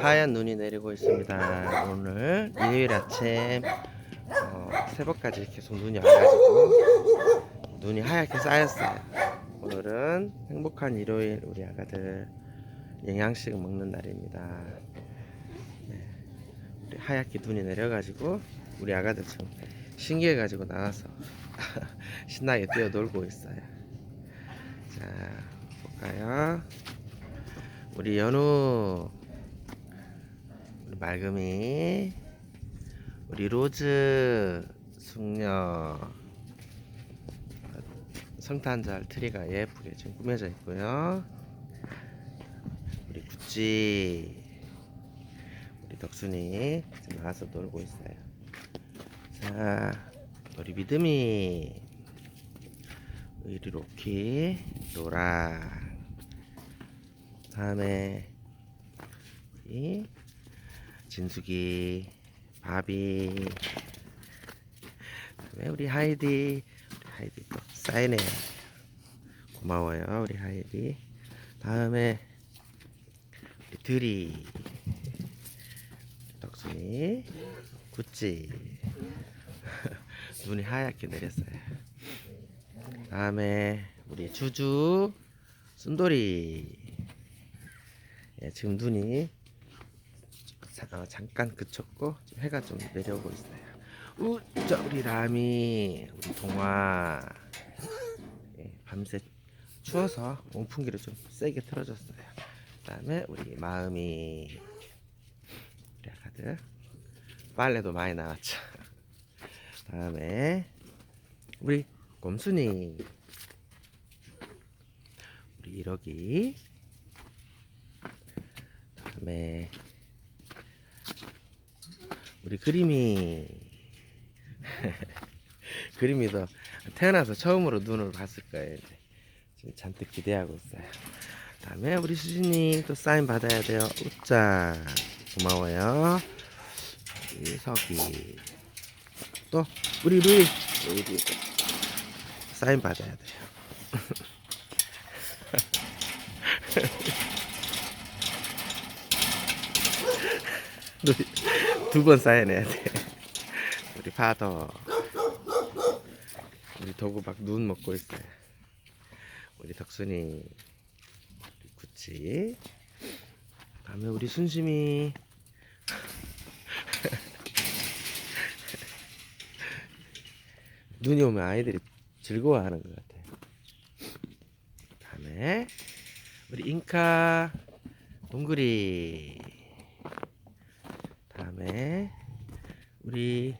하얀 눈이 내리고 있습니다. 오늘 일요일 아침 어, 새벽까지 계속 눈이 와가지고 눈이 하얗게 쌓였어요. 오늘은 행복한 일요일 우리 아가들 영양식 먹는 날입니다. 네. 우리 하얗게 눈이 내려가지고 우리 아가들 지금 신기해가지고 나와서 신나게 뛰어놀고 있어요. 자 볼까요? 우리 연우. 우리 말금이. 우리 로즈. 숙녀. 성탄절 트리가 예쁘게 지금 꾸며져 있고요. 우리 구찌. 우리 덕순이 지금 나와서 놀고 있어요. 자 우리 믿음이. 우리 로키 노랑 다음에 우리 진숙이 바비. 다음에 우리 하이디. 우리 하이디 또 사인해. 고마워요 우리 하이디. 다음에 우리 드리. 덕순이. 구찌. 눈이 하얗게 내렸어요. 다음에 우리 주주 순돌이 예, 지금 눈이 잠깐 그쳤고 해가 좀 내려오고 있어요. 우짜 우리 라미 우리 동화 예, 밤새 추워서 온풍기를 좀 세게 틀어줬어요. 그다음에 우리 마음이 우리 아가들 빨래도 많이 나왔죠. 다음에 우리 곰순이 우리 이러기 다음에 우리 그림이 그림이도 태어나서 처음으로 눈을 봤을 거예요. 이제. 지금 잔뜩 기대하고 있어요. 다음에 우리 수진이 또 사인 받아야 돼요. 웃자 고마워요. 이석이 또 우리 루이 루이 사인 받아야 돼요. 두번 사인해야 돼. 우리 파더. 우리 도구박 눈 먹고 있어요. 우리 덕순이. 우리 구찌. 다음에 우리 순심이. 눈이 오면 아이들이 즐거워하는 것 같아요. 다음에 우리 잉카 동그리. 다음에 우리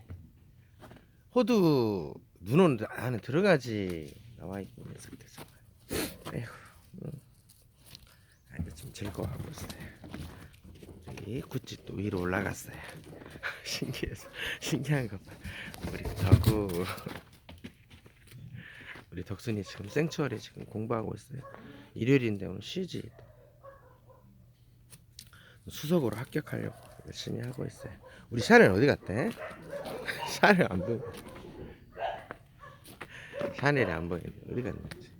호두 눈은 안에 들어가지 나와 있는 녀석들. 에휴, 음. 아이들 좀 즐거워하고 있어요. 우리 구찌 또 위로 올라갔어요. 신기해서 신기한 것 봐. 우리 덕구 우리 덕순이 지금 생추얼에 지금 공부하고 있어요. 일요일인데 오늘 쉬지. 수석으로 합격하려고 열심히 하고 있어요. 우리 샤넬 어디 갔대? 샤넬 안 보여. 샤넬이 안 보이네. 어디 갔는지.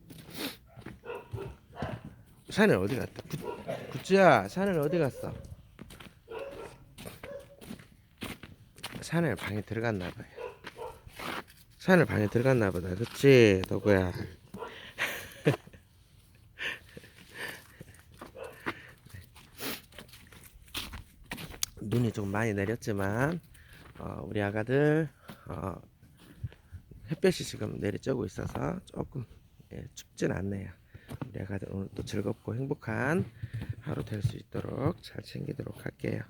샤넬 어디 갔다? 구, 구찌야, 샤넬 어디 갔어? 샤넬 방에 들어갔나 봐요. 샤넬 방에 들어갔나 보다. 그치, 너구야. 눈이 좀 많이 내렸지만 어, 우리 아가들 어, 햇볕이 지금 내리쬐고 있어서 조금 예, 춥진 않네요. 우리 아가들 오늘 또 즐겁고 행복한 하루 될 수 있도록 잘 챙기도록 할게요.